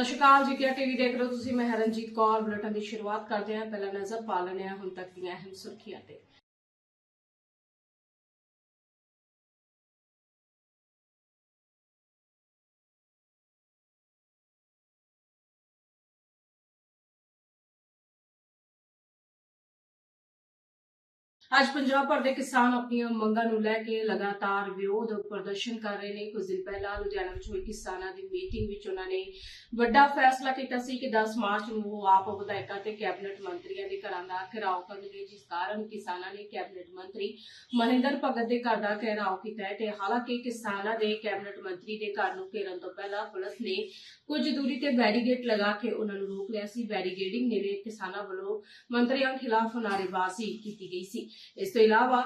ਸਤਿ ਸ਼੍ਰੀ ਅਕਾਲ ਜੀ, ਕਿਆ ਟੀਵੀ ਦੇਖ ਰਹੇ ਹੋ ਤੁਸੀਂ? ਮੈਂ ਹਰਨਜੀਤ ਕੌਰ, ਬੁਲੇਟਿਨ ਦੀ ਸ਼ੁਰੂਆਤ ਕਰਦੇ ਹਾਂ। ਪਹਿਲਾਂ ਨਜ਼ਰ ਪਾ ਲੈਣੇ ਹਾਂ ਹੁਣ ਤੱਕ ਦੀਆਂ ਅਹਿਮ ਸੁਰਖੀਆਂ ਤੇ। ਅੱਜ ਪੰਜਾਬ ਭਰ ਦੇ ਕਿਸਾਨ ਆਪਣੀਆਂ ਮੰਗਾਂ ਨੂੰ ਲੈ ਕੇ ਲਗਾਤਾਰ ਵਿਰੋਧ ਪ੍ਰਦਰਸ਼ਨ ਕਰ ਰਹੇ ਨੇ। ਕੁਝ ਦਿਨ ਪਹਿਲਾਂ ਲੁਧਿਆਣਾ ਵਿੱਚ ਹੋਈ ਕਿਸਾਨਾਂ ਦੀ ਮੀਟਿੰਗ ਵਿੱਚ ਉਹਨਾਂ ਨੇ ਵੱਡਾ ਫੈਸਲਾ ਕੀਤਾ ਸੀ ਕਿ 10 ਮਾਰਚ ਨੂੰ ਉਹ ਆਪ ਵਿਧਾਇਕਾਂ ਤੇ ਕੈਬਨਿਟ ਮੰਤਰੀਆਂ ਦੇ ਘਰਾਂ ਦਾ ਘਿਰਾਓ ਕਰਨਗੇ, ਜਿਸ ਕਾਰਨ ਕਿਸਾਨਾਂ ਨੇ ਕੈਬਨਿਟ ਮੰਤਰੀ ਮਨਿੰਦਰ ਭਗਤ ਦੇ ਘਰ ਦਾ ਘਿਰਾਓ ਕੀਤਾ ਹੈ ਤੇ ਹਾਲਾਂਕਿ ਕਿਸਾਨਾਂ ਦੇ ਕੈਬਨਿਟ ਮੰਤਰੀ ਦੇ ਘਰ ਨੂੰ ਘੇਰਨ ਤੋਂ ਪਹਿਲਾਂ ਪੁਲਿਸ ਨੇ ਕੁਝ ਦੂਰੀ ਤੇ ਬੈਰੀਗੇਡ ਲਗਾ ਕੇ ਉਹਨਾਂ ਨੂੰ ਰੋਕ ਲਿਆ ਸੀ। ਬੈਰੀਗੇਡਿੰਗ ਨੇੜੇ ਕਿਸਾਨਾਂ ਵੱਲੋਂ ਮੰਤਰੀਆਂ ਖਿਲਾਫ ਨਾਅਰੇਬਾਜ਼ੀ ਕੀਤੀ ਗਈ ਸੀ। ਇਸ ਤੋਂ ਇਲਾਵਾ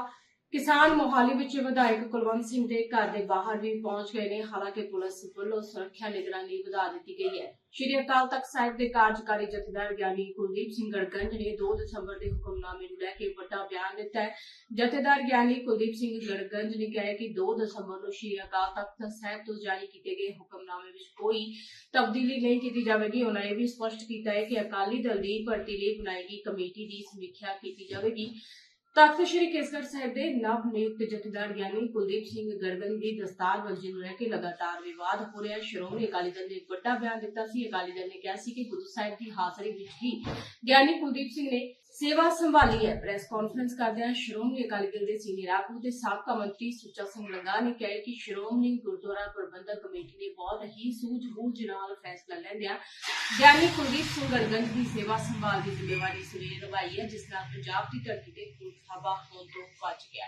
ਕਿਸਾਨ ਮੋਹਾਲੀ ਵਿੱਚ ਵਿਧਾਇਕ ਕੁਲਵੰਤ ਸਿੰਘ ਦੇ ਘਰ ਦੇ ਬਾਹਰ ਵੀ ਪਹੁੰਚ ਗਏ ਨੇ, ਹਾਲਾਂਕਿ ਪੁਲਿਸ ਵੱਲੋਂ ਸੁਰੱਖਿਆ ਨਿਗਰਾਨੀ ਵਧਾ ਦਿੱਤੀ ਗਈ ਹੈ। ਸ਼੍ਰੀ ਅਕਾਲ ਤਖਤ ਸਾਹਿਬ ਦੇ ਕਾਰਜਕਾਰੀ ਜਥੇਦਾਰ ਗਿਆਨੀ ਕੁਲਦੀਪ ਸਿੰਘ ਗੜਗੰਜ ਨੇ 2 ਦਸੰਬਰ ਦੇ ਹੁਕਮਨਾਮੇ ਨੂੰ ਲੈ ਕੇ ਵੱਡਾ ਬਿਆਨ ਦਿੱਤਾ ਹੈ। ਜਥੇਦਾਰ ਗਿਆਨੀ ਕੁਲਦੀਪ ਸਿੰਘ ਗੜਗੰਜ ਨੇ ਕਿਹਾ ਕਿ 2 ਦਸੰਬਰ ਨੂੰ ਸ਼੍ਰੀ ਅਕਾਲ ਤਖਤ ਸਾਹਿਬ ਤੋਂ ਜਾਰੀ ਕੀਤੇ ਗਏ ਹੁਕਮਨਾਮੇ ਵਿੱਚ ਕੋਈ ਤਬਦੀਲੀ ਨਹੀਂ ਕੀਤੀ ਜਾਵੇਗੀ। ਉਹਨਾਂ ਇਹ ਵੀ ਸਪਸ਼ਟ ਕੀਤਾ ਹੈ ਕਿ ਅਕਾਲੀ ਦਲ ਦੀ ਭਰਤੀ ਲਈ ਬਣਾਈ ਗਈ ਕਮੇਟੀ ਦੀ ਸਮੀਖਿਆ ਕੀਤੀ ਜਾਵੇਗੀ। ਤਖਤ ਸ੍ਰੀ ਕੇਸਗੜ੍ਹ ਸਾਹਿਬ ਦੇ ਨਵ ਨਿਯੁਕਤ ਜਥੇਦਾਰ ਗਿਆਨੀ ਕੁਲਦੀਪ ਸਿੰਘ ਗਰਗਨ ਦੀ ਦਸਤਾਰ ਦਸਤਾਰਬੰਦੀ ਨੂੰ ਲੈ ਕੇ ਲਗਾਤਾਰ ਵਿਵਾਦ ਹੋ ਰਿਹਾ। ਸ਼੍ਰੋਮਣੀ ਅਕਾਲੀ ਦਲ ਨੇ ਇੱਕ ਵੱਡਾ ਬਿਆਨ ਦਿੱਤਾ ਸੀ। ਅਕਾਲੀ ਦਲ ਨੇ ਕਿਹਾ ਸੀ ਕਿ ਗੁਰੂ ਸਾਹਿਬ ਦੀ ਹਾਜ਼ਰੀ ਵਿੱਚ ਹੀ ਗਿਆਨੀ ਕੁਲਦੀਪ ਸਿੰਘ ਨੇ ਸੇਵਾ ਸੰਭਾਲੀ ਹੈ। ਪ੍ਰੈਸ ਕਾਨਫਰੰਸ ਕਰਦਿਆਂ ਸ਼੍ਰੋਮਣੀ ਅਕਾਲੀ ਦਲ ਦੇ ਸੀਨੀਅਰ ਆਗੂ ਤੇ ਸਾਬਕਾ ਮੰਤਰੀ ਸੁੱਚਾ ਸਿੰਘ ਲੰਗਾ ਨੇ ਕਿਹਾ ਕਿ ਸ਼੍ਰੋਮਣੀ ਗੁਰਦੁਆਰਾ ਪ੍ਰਬੰਧਕ ਕਮੇਟੀ ਨੇ ਬਹੁਤ ਹੀ ਸੂਝ-ਬੂਝ ਨਾਲ ਫੈਸਲਾ ਲੈਂਦਿਆਂ ਗਿਆਨੀ ਕੁਲਦੀਪ ਸਿੰਘ ਗੜਗੰਜ ਦੀ ਸੇਵਾ ਸੰਭਾਲ ਦੀ ਜ਼ਿੰਮੇਵਾਰੀ ਸਵੇਰੇ ਨਿਭਾਈ ਹੈ, ਜਿਸ ਨਾਲ ਪੰਜਾਬ ਦੀ ਧਰਤੀ ਤੇ ਖੂਨਖਰਾਬਾ ਹੋਣ ਤੋਂ ਬਚ ਗਿਆ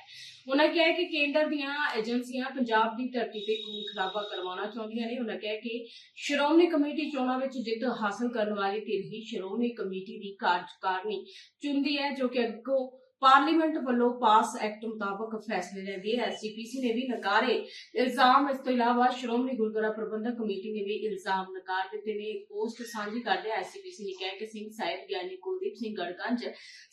ਉਹਨਾਂ ਕਿਹਾ ਕਿ ਕੇਂਦਰ ਦੀਆਂ ਏਜੰਸੀਆਂ ਪੰਜਾਬ ਦੀ ਧਰਤੀ ਤੇ ਖੂਨਖਰਾਬਾ ਕਰਵਾਉਣਾ ਚਾਹੁੰਦੀਆਂ ਨੇ। ਉਹਨਾਂ ਕਿਹਾ ਕਿ ਸ਼੍ਰੋਮਣੀ ਕਮੇਟੀ ਚੋਣਾਂ ਵਿੱਚ ਜਿੱਤ ਹਾਸਲ ਕਰਨ ਵਾਲੀ ਧਿਰ ਹੀ ਸ਼੍ਰੋਮਣੀ ਕਮੇਟੀ ਦੀ ਕਾਰਜਕਾਰਨੀ ਚੁਣਦੀ ਹੈ ਜੋ ਕਿ ਅੱਗੋਂ ਪਾਰਲੀਮੈਂਟ ਵੱਲੋਂ ਪਾਸ ਐਕਟ ਮੁਤਾਬਕ ਫੈਸਲੇ ਲੈਂਦੀ ਹੈ ਐਸਜੀਪੀਸੀ ਨੇ ਵੀ ਨਕਾਰੇ ਇਲਜ਼ਾਮ। ਇਸ ਤੋਂ ਇਲਾਵਾ ਸ਼੍ਰੋਮਣੀ ਗੁਰਦੁਆਰਾ ਪ੍ਰਬੰਧਕ ਕਮੇਟੀ ਨੇ ਵੀ ਇਲਜ਼ਾਮ ਨਕਾਰ ਦਿੱਤੇ ਨੇ। ਇੱਕ ਪੋਸਟ ਸਾਂਝੀ ਕਰਦੇ ਐਸਜੀਪੀਸੀ ਨੇ ਕਿਹਾ ਕਿ ਸਿੰਘ ਸਾਹਿਬ ਗਿਆਨੀ ਕੁਲਦੀਪ ਸਿੰਘ ਗੜਗੰਜ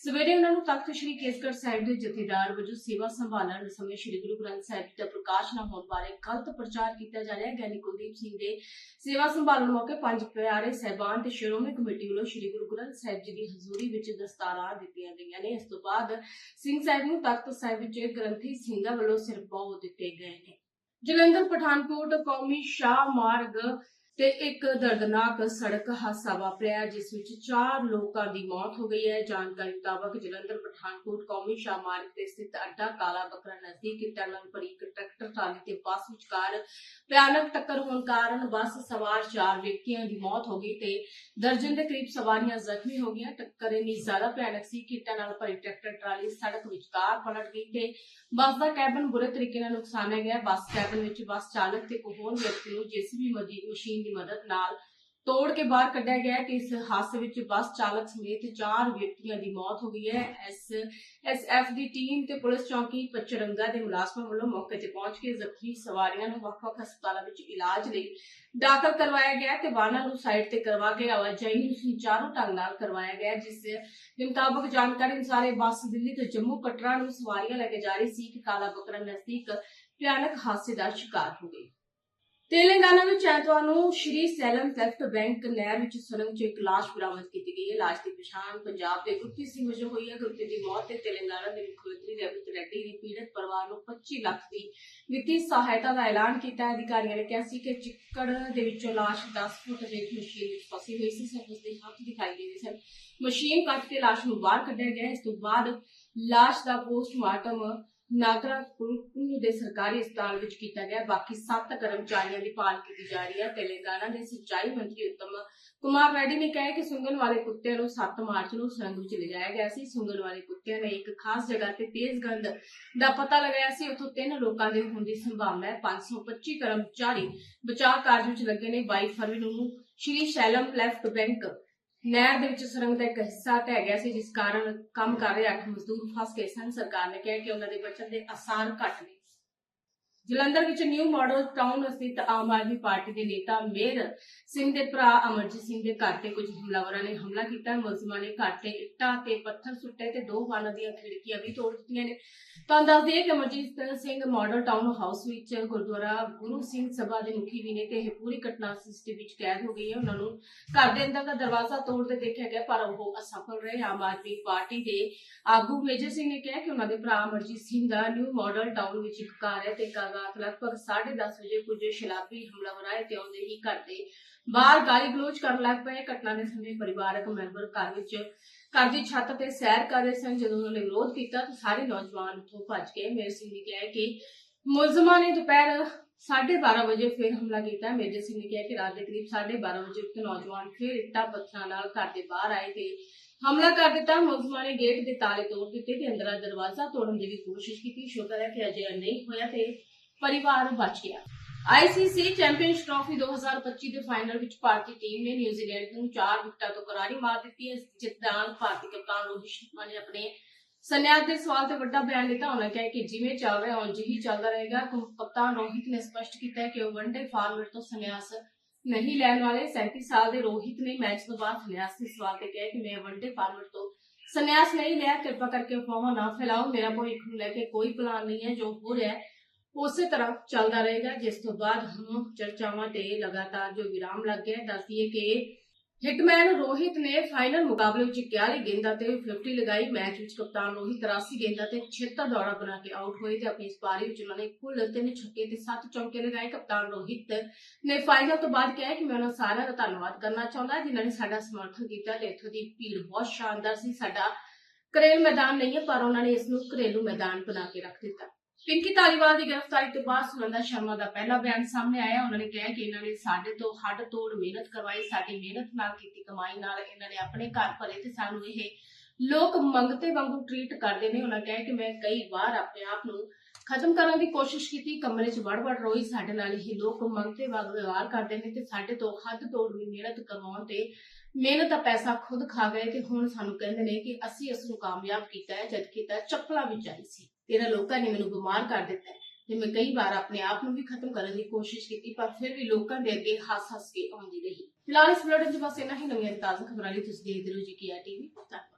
ਸਵੇਰੇ ਉਹਨਾਂ ਨੂੰ ਤਖਤ ਸ੍ਰੀ ਕੇਸਗੜ ਸਾਹਿਬ ਦੇ ਜਥੇਦਾਰ ਵਜੋਂ ਸੇਵਾ ਸੰਭਾਲਣ ਸਮੇਂ ਸ੍ਰੀ ਗੁਰੂ ਗ੍ਰੰਥ ਸਾਹਿਬ ਜੀ ਦਾ ਪ੍ਰਕਾਸ਼ ਨਾ ਹੋਣ ਬਾਰੇ ਗਲਤ ਪ੍ਰਚਾਰ ਕੀਤਾ ਜਾ ਰਿਹਾ ਹੈ। ਗਿਆਨੀ ਕੁਲਦੀਪ ਸਿੰਘ ਦੇ ਸੇਵਾ ਸੰਭਾਲਣ ਮੌਕੇ ਪੰਜ ਪਿਆਰੇ ਸਹਿਬਾਨ ਤੇ ਸ਼੍ਰੋਮਣੀ ਕਮੇਟੀ ਵੱਲੋਂ ਸ੍ਰੀ ਗੁਰੂ ਗ੍ਰੰਥ ਸਾਹਿਬ ਜੀ ਦੀ ਹਜ਼ੂਰੀ ਵਿੱਚ ਦਸਤਾਰਾਂ ਦਿੱਤੀਆਂ ਗਈਆਂ ਨੇ। ਇਸ ਤੋਂ ਬਾਅਦ ਸਿੰਘ ਸਾਹਿਬ ਨੂੰ ਤਖਤ ਸਾਹਿਬ ਵਿੱਚ ਗ੍ਰੰਥੀ ਸਿੰਘਾਂ ਵੱਲੋਂ ਸਿਰਪਾਉ ਦਿੱਤੇ ਗਏ ਨੇ। ਜਲੰਧਰ ਪਠਾਨਕੋਟ ਕੌਮੀ ਸ਼ਾਹ ਮਾਰਗ ਤੇ ਇੱਕ ਦਰਦਨਾਕ ਸੜਕ ਹਾਦਸਾ ਵਾਪਰਿਆ, ਜਿਸ ਵਿੱਚ ਚਾਰ ਲੋਕਾਂ ਦੀ ਮੌਤ ਹੋ ਗਈ ਹੈ। ਜਾਣਕਾਰੀ ਮੁਤਾਬਕ ਜਲੰਧਰ, ਪਠਾਨਕੋਟ, ਕੌਮੀ ਸ਼ਾਹ ਮਾਰਗ ਤੇ ਸਥਿਤ ਅੱਡਾ ਕਾਲਾ ਬੱਕਰਾ ਨਜ਼ਦੀਕ ਟਨਲ ਪਰ ਇੱਕ ਟਰੈਕਟਰ ਟਰਾਲੀ ਤੇ ਬੱਸ ਵਿਚਕਾਰ ਭਿਆਨਕ ਟੱਕਰ ਹੋਣ ਕਾਰਨ ਬੱਸ ਸਵਾਰ ਚਾਰ ਵਿਅਕਤੀਆਂ ਦੀ ਮੌਤ ਹੋ ਗਈ ਤੇ ਦਰਜਨ ਦੇ ਕਰੀਬ ਸਵਾਰੀਆਂ ਜ਼ਖਮੀ ਹੋ ਗਈਆਂ। ਟੱਕਰ ਇੰਨੀ ਜ਼ਿਆਦਾ ਭਿਆਨਕ ਸੀ ਕਿ ਟਨਲ ਭਰੀ ਟਰੈਕਟਰ ਟਰਾਲੀ ਸੜਕ ਵਿਚਕਾਰ ਪਲਟ ਗਈ ਤੇ ਬੱਸ ਦਾ ਕੈਬਨ ਬੁਰੇ ਤਰੀਕੇ ਨਾਲ ਨੁਕਸਾਨਿਆ ਗਿਆ। ਬੱਸ ਕੈਬਨ ਵਿੱਚ ਬੱਸ ਚਾਲਕ ਤੇ ਇੱਕ ਹੋਰ ਵਿਅਕਤੀ ਨੂੰ ਜੀਸੀਬੀ ਮਸ਼ੀਨ ਦੀ ਮਦਦ ਨਾਲ ਤੋੜ ਕੇ ਬਾਹਰ ਕੱਢਿਆ ਗਿਆ ਹੈ ਤੇ ਇਸ ਹਾਦਸੇ ਵਿੱਚ ਬੱਸ ਚਾਲਕ ਸਮੇਤ ਚਾਰ ਵਿਅਕਤੀਆਂ ਦੀ ਮੌਤ ਹੋ ਗਈ ਹੈ। ਐਸ ਐਸਐਫ ਦੀ ਟੀਮ ਤੇ ਪੁਲਿਸ ਚੌਕੀ ਪਚਰੰਗਾ ਦੇ ਮੁਲਾਜ਼ਮਾਂ ਵੱਲੋਂ ਮੌਕੇ ਤੇ ਪਹੁੰਚ ਕੇ ਜ਼ਖਮੀ ਸਵਾਰੀਆਂ ਨੂੰ ਵੱਖ-ਵੱਖ ਹਸਪਤਾਲਾਂ ਵਿੱਚ ਇਲਾਜ ਲਈ ਦਾਖਲ ਕਰਵਾਇਆ ਗਿਆ ਤੇ ਵਾਹਨਾਂ ਨੂੰ ਸਾਈਡ ਤੇ ਕਰਵਾ ਕੇ ਆਵਾਜਾਈ ਨੂੰ ਸੁਚਾਰੂ ਢੰਗ ਨਾਲ ਕਰਵਾਇਆ ਗਿਆ, ਜਿਸ ਦੇ ਮੁਤਾਬਕ ਜਾਣਕਾਰੀ ਅਨੁਸਾਰ ਇਹ ਬੱਸ ਦਿੱਲੀ ਤੋਂ ਜੰਮੂ ਕਟਰਾ ਨੂੰ ਸਵਾਰੀਆਂ ਲੈ ਕੇ ਜਾ ਰਹੀ ਸੀ ਕਿ ਕਾਲਾ ਬਕਰਾ ਨਜ਼ਦੀਕ ਭਿਆਨਕ ਹਾਦਸੇ ਦਾ ਸ਼ਿਕਾਰ ਹੋ ਗਈ। ਤੇਲੰਗਾਨਾ ਵਿੱਚ ਐਤਵਾਰ ਨੂੰ ਸ਼੍ਰੀ ਸੈਲਮ ਥੈਫਟ ਬੈਂਕ ਨਹਿਰ ਵਿੱਚ ਸੁਰੰਗ 'ਚ ਇੱਕ ਲਾਸ਼ ਬਰਾਮਦ ਕੀਤੀ ਗਈ ਹੈ। ਲਾਸ਼ ਦੀ ਪਛਾਣ ਪੰਜਾਬ ਦੇ ਗੁਰਪ੍ਰੀਤ ਸਿੰਘ ਵਜੋਂ ਹੋਈ ਹੈ। ਗੁਰਪ੍ਰੀਤ ਦੀ ਮੌਤ ਤੇ ਤੇਲੰਗਾਨਾ ਦੇ ਮੁੱਖ ਮੰਤਰੀ ਰੇਵੰਤ ਰੈਡੀ ਨੇ ਪੀੜਤ ਪਰਿਵਾਰ ਨੂੰ 25 ਲੱਖ ਦੀ ਵਿੱਤੀ ਸਹਾਇਤਾ ਦਾ ਐਲਾਨ ਕੀਤਾ। ਹੈ ਅਧਿਕਾਰੀਆਂ ਨੇ ਕਿਹਾ ਸੀ ਕਿ ਚਿੱਕੜ ਦੇ ਵਿੱਚੋਂ ਲਾਸ਼ 10 ਫੁੱਟ ਦੇ ਇੱਕ ਮਸ਼ੀਨ ਵਿੱਚ ਫਸੀ ਹੋਈ ਸੀ। ਸਭ ਉਸਦੇ ਹੱਥ ਦਿਖਾਈ ਦੇ ਰਹੇ ਸਨ। ਮਸ਼ੀਨ ਕੱਟ ਕੇ ਲਾਸ਼ ਨੂੰ ਬਾਹਰ ਕੱਢਿਆ ਗਿਆ। ਇਸ ਤੋਂ ਬਾਅਦ ਲਾਸ਼ ਦਾ ਪੋਸਟਮਾਰਟਮ ਨਾਗਰਾ ਕੁੰਨੂ ਦੇ ਸਰਕਾਰੀ ਹਸਪਤਾਲ ਵਿੱਚ ਕੀਤਾ ਗਿਆ। ਬਾਕੀ 7 ਕਰਮਚਾਰੀਆਂ ਦੀ ਭਾਲ ਕੀਤੀ ਜਾ ਰਹੀ ਹੈ। ਤੇਲੰਗਾਨਾ ਦੇ ਸਿੰਚਾਈ ਮੰਤਰੀ ਉੱਤਮ ਕੁਮਾਰ ਰੈਡੀ ਨੇ ਕਿਹਾ ਕਿ ਸੁੰਗਣ ਵਾਲੇ ਕੁੱਤਿਆਂ ਨੂੰ 7 ਮਾਰਚ ਨੂੰ ਸੁਰੰਗ ਵਿੱਚ ਲਿਜਾਇਆ ਗਿਆ ਸੀ। ਸੁੰਗਣ ਵਾਲੇ ਕੁੱਤਿਆਂ ਨੇ ਇੱਕ ਖਾਸ ਜਗ੍ਹਾ ਤੇ ਤੇਜ਼ ਗੰਧ ਦਾ ਪਤਾ ਲਗਾਇਆ ਸੀ। ਉੱਥੋਂ ਤਿੰਨ ਲੋਕਾਂ ਦੇ ਹੋਣ ਦੀ ਸੰਭਾਵਨਾ ਹੈ। 525 ਕਰਮਚਾਰੀ ਬਚਾਅ ਕਾਰਜ ਵਿੱਚ ਲੱਗੇ ਨੇ। 22 ਫਰਵਰੀ ਨੂੰ ਸ਼੍ਰੀ ਸ਼ੈਲਮ ਲੈਫਟ ਬੈਂਕ ਨਹਿਰ ਦੇ ਵਿੱਚ ਸੁਰੰਗ ਦਾ ਇੱਕ ਹਿੱਸਾ ਢਹਿ ਗਿਆ ਸੀ, ਜਿਸ ਕਾਰਨ ਕੰਮ ਕਰ ਰਹੇ ਅੱਠ ਮਜ਼ਦੂਰ ਫਸ ਗਏ ਸਨ। ਸਰਕਾਰ ਨੇ ਕਿਹਾ ਕਿ ਉਹਨਾਂ ਦੇ ਬਚਣ ਦੇ ਆਸਾਰ ਘੱਟ ਨੇ। ਜਲੰਧਰ ਵਿੱਚ ਨਿਊ ਮਾਡਲ ਟਾਊਨ ਸਥਿਤ ਆਮ ਆਦਮੀ ਪਾਰਟੀ ਦੇ ਨੇਤਾ ਮੇਰ ਸਿੰਘ ਦੇ ਭਰਾ ਅਮਰਜੀਤ ਸਿੰਘ ਦੇ ਘਰ ਤੇ ਕੁਝ ਹਮਲਾਵਰਾਂ ਨੇ ਹਮਲਾ ਕੀਤਾ। ਮੁਲਜ਼ਮਾਂ ਨੇ ਘਰ ਤੇ ਇੱਟਾਂ ਤੇ ਪੱਥਰ ਸੁੱਟੇ ਤੇ ਦੋ ਵਾਹਨਾਂ ਦੀਆਂ ਖਿੜਕੀਆਂ ਵੀ ਤੋੜ ਦਿੱਤੀਆਂ ਨੇ। ਤਾਂ ਦੱਸ ਦਈਏ ਕਿ Amarjit Singh model town house ਵਿੱਚ ਗੁਰਦੁਆਰਾ ਗੁਰੂ ਸਿੰਘ ਸਭਾ ਦੇ ਮੁਖੀ ਵੀ ਨੇ ਤੇ ਇਹ ਪੂਰੀ ਘਟਨਾ ਸੀਸੀਟੀਵੀ ਵਿੱਚ ਕੈਦ ਹੋ ਗਈ ਹੈ। ਉਹਨਾਂ ਨੂੰ ਘਰ ਦੇ ਅੰਦਰ ਦਾ ਦਰਵਾਜ਼ਾ ਤੋੜਦੇ ਦੇਖਿਆ ਗਿਆ, ਪਰ ਉਹ ਅਸਫਲ ਰਹੇ। ਆਮ ਆਦਮੀ ਪਾਰਟੀ ਦੇ ਆਗੂ ਮੇਜਰ ਸਿੰਘ ਨੇ ਕਿਹਾ ਕਿ ਉਹਨਾਂ ਦੇ ਭਰਾ ਅਮਰਜੀਤ ਸਿੰਘ ਦਾ ਨਿਊ ਮਾਡਲ ਟਾਊਨ ਵਿੱਚ ਇੱਕ ਘਰ ਹੈ ਤੇ ਕੱਲ੍ਹ ਰਾਤ ਲਗਭਗ 10:30 ਵਜੇ ਕੁਝ ਸ਼ਰਾਬੀ ਹਮਲਾਵਰ ਆਏ ਤੇ ਆਉਂਦੇ ਹੀ ਘਰ ਦੇ ਬਾਹਰ ਗਾਲੀ ਗਲੋਚ ਕਰਨ ਲੱਗ ਪਏ। ਘਟਨਾ ਦੇ ਸਮੇਂ ਪਰਿਵਾਰਕ ਮੈਂਬਰ ਘਰ ਵਿੱਚ, ਘਰ ਦੀ ਛੱਤ ਤੇ ਸੈਰ ਕਰ ਰਹੇ ਸਨ। ਜਦੋਂ ਉਹਨਾਂ ਨੇ ਵਿਰੋਧ ਕੀਤਾ ਤਾਂ ਸਾਰੇ ਨੌਜਵਾਨ ਉੱਥੋਂ ਭੱਜ ਗਏ। ਮੇਰ ਸਿੰਘ ਨੇ ਕਿਹਾ ਕਿ ਮੁਲਜ਼ਮਾਂ ਨੇ ਦੁਪਹਿਰ 12:30 ਵਜੇ ਫਿਰ ਹਮਲਾ ਕੀਤਾ। ਮੇਜਰ ਸਿੰਘ ਨੇ ਕਿਹਾ ਕਿ ਰਾਤ ਦੇ ਕਰੀਬ 12:30 ਵਜੇ ਉੱਤੇ ਨੌਜਵਾਨ ਫਿਰ ਇੱਟਾਂ ਪੱਥਰਾਂ ਨਾਲ ਘਰ ਦੇ ਬਾਹਰ ਆਏ ਤੇ ਹਮਲਾ ਕਰ ਦਿੱਤਾ। ਮੁਲਜ਼ਮਾਂ ਨੇ ਗੇਟ ਦੇ ਤਾਲੇ ਤੋੜ ਦਿੱਤੇ ਤੇ ਅੰਦਰ ਦਰਵਾਜ਼ਾ ਤੋੜਨ ਦੀ ਵੀ ਕੋਸ਼ਿਸ਼ ਕੀਤੀ। ਸ਼ੁਕਰ ਹੈ ਕਿ ਅਜੇ ਨਹੀਂ ਹੋਇਆ ਤੇ ਪਰਿਵਾਰ ਬਚ ਗਿਆ। ਆਈਸੀਸੀ ਚੈਂਪੀਅਨਸ ਟਰਾਫੀ 2025 ਦੇ ਫਾਈਨਲ ਵਿੱਚ ਭਾਰਤੀ ਟੀਮ ਨੇ ਨਿਊਜ਼ੀਲੈਂਡ ਨੂੰ 4 ਵਿਕਟਾਂ ਤੋਂ ਕਰਾਰੀ ਮਾਰ ਦਿੱਤੀ। ਹੈ ਜਿਸ ਦੌਰਾਨ ਭਾਰਤੀ ਕਪਤਾਨ ਰੋਹਿਤ ਸ਼ਰਮਾ ਨੇ ਆਪਣੇ ਸੰਨਿਆਸ ਦੇ ਸਵਾਲ ਤੇ ਵੱਡਾ ਬਿਆਨ ਦਿੱਤਾ। ਉਹਨਾਂ ਕਿਹਾ ਕਿ ਜਿਵੇਂ ਚੱਲ ਰਿਹਾ, ਉਂਝ ਹੀ ਚੱਲਦਾ ਰਹੇਗਾ। ਕਪਤਾਨ ਰੋਹਿਤ ਨੇ ਸਪਸ਼ਟ ਕੀਤਾ ਕਿ ਉਹ ਵਨਡੇ ਫਾਰਮੈਟ ਤੋਂ ਸੰਨਿਆਸ ਨਹੀਂ ਲੈਣ ਵਾਲੇ। 37 ਸਾਲ ਦੇ ਰੋਹਿਤ ਨੇ ਮੈਚ ਤੋਂ ਬਾਅਦ ਸੰਨਿਆਸ ਦੇ ਸਵਾਲ ਤੇ ਕਿਹਾ ਕਿ ਮੈਂ ਵਨਡੇ ਫਾਰਮੈਟ ਤੋਂ ਸੰਨਿਆਸ ਨਹੀਂ ਲਿਆ। ਕਿਰਪਾ ਕਰਕੇ ਅਫਵਾਹਾਂ ਨਾ ਫੈਲਾਓ। ਮੇਰਾ ਭਵਿੱਖ ਨੂੰ ਲੈ ਕੇ ਕੋਈ ਪਲਾਨ ਨਹੀਂ ਹੈ। ਜੋ ਹੋ ਰਿਹਾ ਹੈ ਉਸੇ ਤਰ੍ਹਾਂ ਚੱਲਦਾ ਰਹੇਗਾ, ਜਿਸ ਤੋਂ ਬਾਅਦ ਹੁਣ ਚਰਚਾਵਾਂ ਤੇ ਲਗਾਤਾਰ ਜੋ ਵਿਰਾਮ ਲੱਗ ਗਿਆ ਹੈ ਕਿ ਹਿਟਮੈਨ ਰੋਹਿਤ ਨੇ ਫਾਈਨਲ ਮੁਕਾਬਲੇ ਵਿੱਚ 41 ਗੇਂਦਾਂ ਤੇ 50 ਲਗਾਈ। ਮੈਚ ਵਿੱਚ ਕਪਤਾਨ ਰੋਹਿਤ 83 ਗੇਂਦਾਂ ਤੇ 76 ਦੌੜਾਂ ਬਣਾ ਕੇ ਆਊਟ ਹੋਏ ਤੇ ਆਪਣੀ ਇਸ ਪਾਰੀ ਵਿੱਚ ਉਹਨਾਂ ਨੇ ਕੁੱਲ 3 ਛੱਕੇ ਤੇ 7 ਚੌਕੇ ਲਗਾਏ। ਕਪਤਾਨ ਰੋਹਿਤ ਨੇ ਫਾਈਨਲ ਤੋਂ ਬਾਅਦ ਕਿਹਾ ਕਿ ਮੈਂ ਉਹਨਾਂ ਸਾਰਿਆਂ ਦਾ ਧੰਨਵਾਦ ਕਰਨਾ ਚਾਹੁੰਦਾ, ਜਿਨ੍ਹਾਂ ਨੇ ਸਾਡਾ ਸਮਰਥਨ ਕੀਤਾ ਤੇ ਇੱਥੋਂ ਦੀ ਭੀੜ ਬਹੁਤ ਸ਼ਾਨਦਾਰ ਸੀ। ਸਾਡਾ ਘਰੇਲੂ ਮੈਦਾਨ ਨਹੀਂ ਹੈ, ਪਰ ਉਹਨਾਂ ਨੇ ਇਸ ਨੂੰ ਘਰੇਲੂ ਮੈਦਾਨ ਬਣਾ ਕੇ ਰੱਖ ਦਿੱਤਾ। ਪਿੰਕੀ ਧਾਲੀਵਾਲ ਦੀ ਗ੍ਰਿਫਤਾਰੀ ਤੋਂ ਬਾਅਦ ਸੁਨੰਦਾ ਸ਼ਰਮਾ ਦਾ ਪਹਿਲਾ ਬਿਆਨ ਸਾਹਮਣੇ ਆਇਆ। ਉਹਨਾਂ ਨੇ ਕਿਹਾ ਕਿ ਇਹਨਾਂ ਨੇ ਸਾਡੇ ਤੋਂ ਹੱਡ ਤੋੜ ਮਿਹਨਤ ਕਰਵਾਈ, ਸਾਡੀ ਮਿਹਨਤ ਨਾਲ ਕੀਤੀ ਕਮਾਈ ਨਾਲ ਇਹਨਾਂ ਨੇ ਆਪਣੇ ਘਰ ਭਰੇ ਤੇ ਸਾਨੂੰ ਇਹ ਲੋਕ ਮੰਗਤੇ ਵਾਂਗੂ ਟ੍ਰੀਟ ਕਰਦੇ ਨੇ। ਉਹਨਾਂ ਕਿਹਾ ਕਿ ਮੈਂ ਕਈ ਵਾਰ ਆਪਣੇ ਆਪ ਨੂੰ ਖਤਮ ਕਰਨ ਦੀ ਕੋਸ਼ਿਸ਼ ਕੀਤੀ, ਕਮਰੇ 'ਚ ਵੜ-ਵੜ ਰੋਈ, ਸਾਡੇ ਨਾਲ ਇਹ ਲੋਕ ਮੰਗਤੇ ਵਾਂਗ ਵਿਵਹਾਰ ਕਰਦੇ ਨੇ ਤੇ ਸਾਡੇ ਤੋਂ ਹੱਦ ਤੋੜ ਵੀ ਮਿਹਨਤ ਕਰਵਾਉਣ ਤੇ ਮਿਹਨਤ ਦਾ ਪੈਸਾ ਖੁਦ ਖਾ ਗਏ ਤੇ ਹੁਣ ਸਾਨੂੰ ਕਹਿੰਦੇ ਨੇ ਕਿ ਅਸੀਂ ਇਸ ਨੂੰ ਕਾਮਯਾਬ ਕੀਤਾ ਹੈ, ਜਦ ਕਿ ਤਾਂ ਚੱਪਲਾਂ ਵਿੱਚ ਆਈ ਸੀ। ਤੇਰਾ ਲੋਕਾਂ ਨੇ ਮੈਨੂੰ ਬਿਮਾਰ ਕਰ ਦਿੱਤਾ ਤੇ ਮੈਂ ਕਈ ਵਾਰ ਆਪਣੇ ਆਪ ਨੂੰ ਵੀ ਖਤਮ ਕਰਨ ਦੀ ਕੋਸ਼ਿਸ਼ ਕੀਤੀ, ਪਰ ਫਿਰ ਵੀ ਲੋਕਾਂ ਦੇ ਅੱਗੇ ਹੱਸ ਹੱਸ ਕੇ ਆਉਂਦੀ ਰਹੀ। ਫਿਲਹਾਲ ਇਸ ਵੀਡੀਓ 'ਚ ਬਸ ਇੰਨਾ ਹੀ। ਨਵੀਆਂ ਤਾਜ਼ਾ ਖਬਰਾਂ ਲਈ ਤੁਸੀਂ ਦੇਖਦੇ ਰਹੋ ਜੀ, ਕੀ ਟੀਵੀ, ਧੰਨਵਾਦ।